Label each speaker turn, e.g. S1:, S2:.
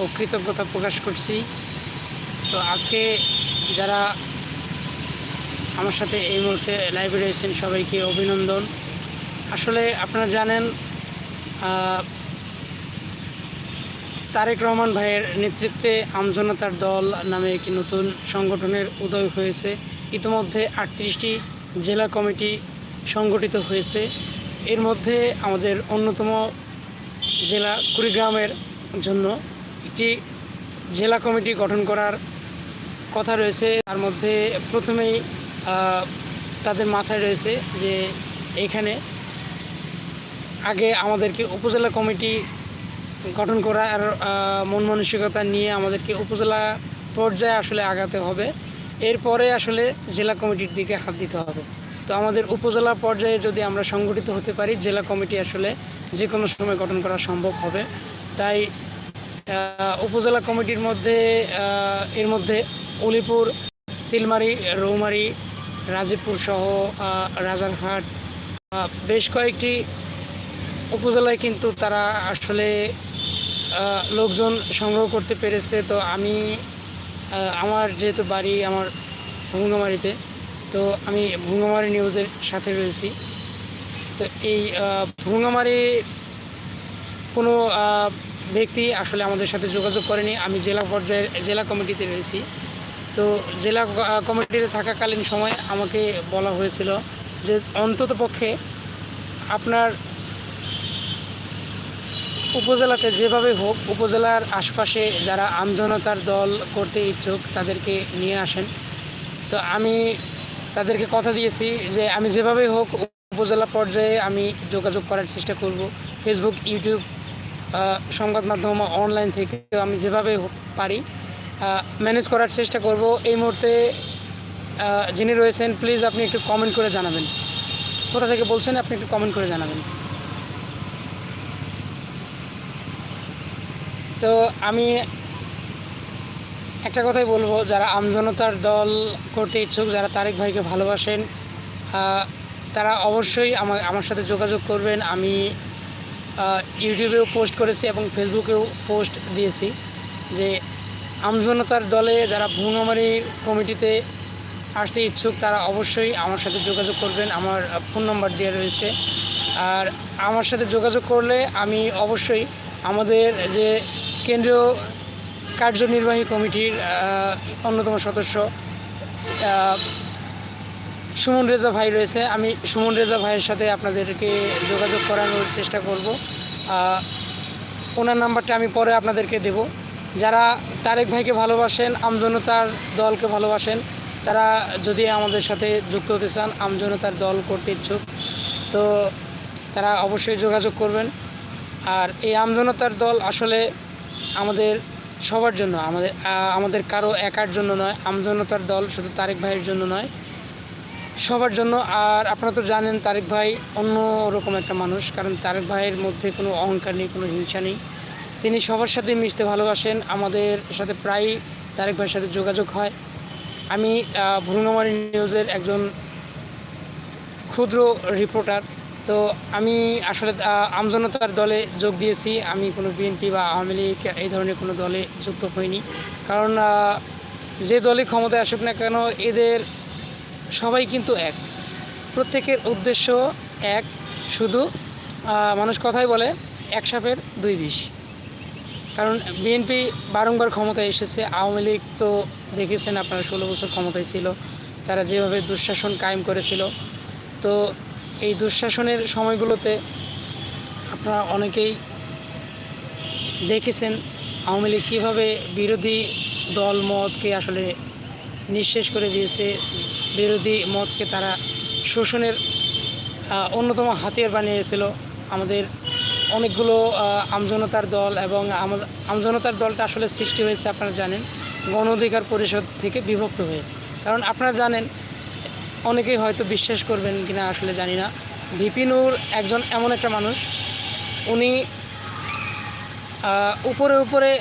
S1: ও কৃতজ্ঞতা প্রকাশ করছি। তো আজকে যারা আমার সাথে এই মুহূর্তে লাইভে রয়েছেন সবাইকে অভিনন্দন। আসলে আপনারা জানেন তারেক রহমান ভাইয়ের নেতৃত্বে আমজনতার দল নামে একটি নতুন সংগঠনের উদয় হয়েছে। ইতিমধ্যে আটত্রিশটি জেলা কমিটি সংগঠিত হয়েছে। এর মধ্যে আমাদের অন্যতম জেলা কুড়িগ্রামের জন্য একটি জেলা কমিটি গঠন করার কথা রয়েছে। তার মধ্যে প্রথমেই তাদের মাথায় রয়েছে যে এইখানে আগে আমাদেরকে উপজেলা কমিটি গঠন করার মন মানসিকতা নিয়ে আমাদেরকে উপজেলা পর্যায়ে আসলে আগাতে হবে। এরপরে আসলে জেলা কমিটির দিকে হাত দিতে হবে। তো আমাদের উপজেলা পর্যায়ে যদি আমরা সংগঠিত হতে পারি, জেলা কমিটি আসলে যে কোনো সময় গঠন করা সম্ভব হবে। তাই উপজেলা কমিটির মধ্যে এর মধ্যে উলিপুর সিলমারি, রৌমারি, রাজীবপুর সহ রাজারহাট বেশ কয়েকটি উপজেলায় কিন্তু তারা আসলে লোকজন সংগ্রহ করতে পেরেছে। তো আমি আমার যেহেতু বাড়ি আমার ভুঙ্গামারিতে তো আমি ভুঙ্গামারি নিউজের সাথে রয়েছি। তো এই ভুঙ্গামারি কোনো ব্যক্তি আসলে আমাদের সাথে যোগাযোগ করেনি। আমি জেলা পর্যায়ের জেলা কমিটিতে রয়েছি। তো জেলা কমিটিতে থাকাকালীন সময় আমাকে বলা হয়েছিল যে অন্তত পক্ষে আপনার উপজেলাতে যেভাবে হোক, উপজেলার আশপাশে যারা আমজনতার দল করতে ইচ্ছুক তাদেরকে নিয়ে আসেন। তো আমি তাদেরকে কথা দিয়েছি যে আমি যেভাবেই হোক, উপজেলা পর্যায়ে আমি যোগাযোগ করার চেষ্টা করব। ফেসবুক ইউটিউব সংবাদ মাধ্যম অনলাইন থেকে আমি যেভাবে পারি ম্যানেজ করার চেষ্টা করব। এই মুহূর্তে যিনি রয়েছেন প্লিজ আপনি একটু কমেন্ট করে জানাবেন। কোথা থেকে বলছেন, আপনি একটু কমেন্ট করে জানাবেন। তো আমি একটা কথাই বলব, যারা আমজনতার দল করতে ইচ্ছুক, যারা তারেক ভাইকে ভালোবাসেন তারা অবশ্যই আমার আমার সাথে যোগাযোগ করবেন। আমি ইউটিউবেও পোস্ট করেছি এবং ফেসবুকেও পোস্ট দিয়েছি যে আমজনতার দলে যারা ভুঙামারির কমিটিতে আসতে ইচ্ছুক, তারা অবশ্যই আমার সাথে যোগাযোগ করবেন। আমার ফোন নম্বর দেওয়া রয়েছে। আর আমার সাথে যোগাযোগ করলে আমি অবশ্যই আমাদের যে কেন্দ্রীয় কার্যনির্বাহী কমিটির অন্যতম সদস্য সুমন রেজা ভাই রয়েছে। আমি সুমন রেজা ভাইয়ের সাথে আপনাদেরকে যোগাযোগ করানোর চেষ্টা করব। ওনার নাম্বারটা আমি পরে আপনাদেরকে দেব। যারা তারেক ভাইকে ভালোবাসেন, আমজনতার দলকে ভালোবাসেন, তারা যদি আমাদের সাথে যুক্ত হতে চান, আমজনতার দল করতে ইচ্ছুক, তো তারা অবশ্যই যোগাযোগ করবেন। আর এই আমজনতার দল আসলে আমাদের সবার জন্য, আমাদের আমাদের কারও একার জন্য নয়, আমজনতার দল শুধু তারেক ভাইয়ের জন্য নয়। সবার জন্য। আর আপনারা তো জানেন, তারেক ভাই অন্য রকম একটা মানুষ। কারণ তারেক ভাইয়ের মধ্যে কোনো অহংকার নেই, কোনো হিংসা নেই। তিনি সবার সাথে মিশতে ভালোবাসেন। আমাদের সাথে প্রায়ই তারেক ভাইয়ের সাথে যোগাযোগ হয়। আমি ভুরুঙ্গামারি নিউজের একজন ক্ষুদ্র রিপোর্টার। তো আমি আসলে আমজনতার দলে যোগ দিয়েছি। আমি কোনো বিএনপি বা আওয়ামী লীগ, এই ধরনের কোনো দলে যুক্ত হইনি। কারণ যে দলই ক্ষমতায় আসুক না কেন, এদের সবাই কিন্তু এক। প্রত্যেকের উদ্দেশ্য এক, শুধু মানুষ কথাই বলে, এক সাপের দুই বিষ। কারণ বিএনপি বারংবার ক্ষমতায় এসেছে, আওয়ামী লীগ তো দেখেছেন আপনারা, ষোলো বছর ক্ষমতায় ছিল, তারা যেভাবে দুঃশাসন কায়েম করেছিল। তো এই দুঃশাসনের সময়গুলোতে আপনারা অনেকেই দেখেছেন, আওয়ামী লীগ কীভাবে বিরোধী দল, মতকে আসলে নিঃশেষ করে দিয়েছে। বিরোধী মতকে তারা শোষণের অন্যতম হাতিয়ার বানিয়েছিল। আমাদের অনেকগুলো আমজনতার দল এবং আমা- আমজনতার দলটা আসলে সৃষ্টি হয়েছে আপনারা জানেন, গণ অধিকার পরিষদ থেকে বিভক্ত হয়ে। কারণ আপনারা জানেন, অনেকেই হয়তো বিশ্বাস করবেন কিনা আসলে জানি না। ভিপিনুর একজন এমন একটা মানুষ। উনি উপরে উপরে